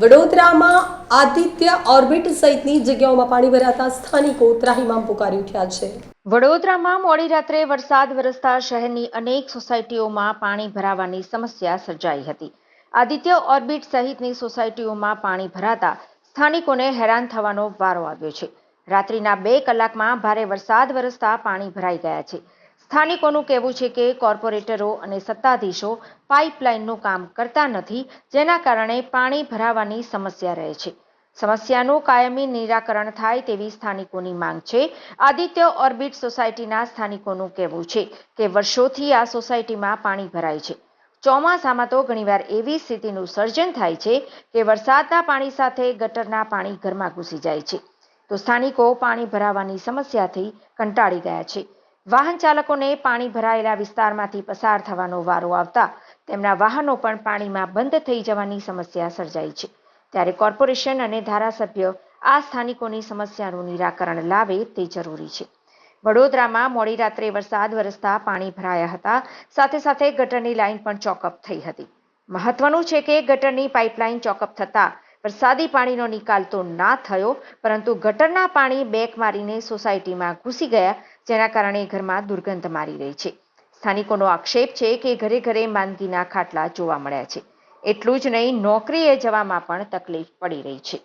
વડોદરામાં આદિત્ય ઓર્બિટ સહિતની જગ્યાઓમાં પાણી ભરાતા સ્થાનિકો ત્રાહિમામ પુકારી ઉઠ્યા છે. વડોદરામાં મોડી રાત્રે વરસાદ વરસતા શહેરની અનેક સોસાયટીઓમાં પાણી ભરાવાની સમસ્યા સર્જાઈ હતી. આદિત્ય ઓર્બિટ સહિતની સોસાયટીઓમાં પાણી ભરાતા સ્થાનિકોને હેરાન થવાનો વારો આવ્યો છે. રાત્રિના બે કલાકમાં ભારે વરસાદ વરસતા પાણી ભરાઈ ગયા છે. સ્થાનિકોનું કહેવું છે કે કોર્પોરેટરો અને સત્તાધીશો પાઇપલાઇનનું કામ કરતા નથી, જેના કારણે પાણી ભરાવાની સમસ્યા રહે છે. સમસ્યાનું કાયમી નિરાકરણ થાય તેવી સ્થાનિકોની માંગ છે. આદિત્ય ઓર્બિટ સોસાયટીના સ્થાનિકોનું કહેવું છે કે વર્ષોથી આ સોસાયટીમાં પાણી ભરાય છે. ચોમાસામાં તો ઘણીવાર એવી સ્થિતિનું સર્જન થાય છે કે વરસાદના પાણી સાથે ગટરના પાણી ઘરમાં ઘૂસી જાય છે. તો સ્થાનિકો પાણી ભરાવાની સમસ્યાથી કંટાળી ગયા છે. વાહન ચાલકોને પાણી ભરાયેલા વિસ્તારમાંથી પસાર થવાનો વારો આવતા તેમના વાહનો પણ પાણીમાં બંધ થઈ જવાની સમસ્યા સર્જાઈ છે. ત્યારે કોર્પોરેશન અને ધારાસભ્ય આ સ્થાનિકોની સમસ્યાનું નિરાકરણ લાવે તે જરૂરી છે. વડોદરામાં મોડી રાત્રે વરસાદ વરસતા પાણી ભરાયા હતા. સાથે સાથે ગટરની લાઇન પણ ચોકઅપ થઈ હતી. મહત્વનું છે કે ગટરની પાઇપલાઇન ચોકઅપ થતા વરસાદી પાણીનો નિકાલ તો ના થયો, પરંતુ ગટરના પાણી બેક મારીને સોસાયટીમાં ઘૂસી ગયા, જેના કારણે ઘરમાં દુર્ગંધ મારી રહી છે. સ્થાનિકોનો આક્ષેપ છે કે ઘરે ઘરે માંદગીના ખાટલા જોવા મળ્યા છે. એટલું જ નહીં, નોકરીએ જવામાં પણ તકલીફ પડી રહી છે.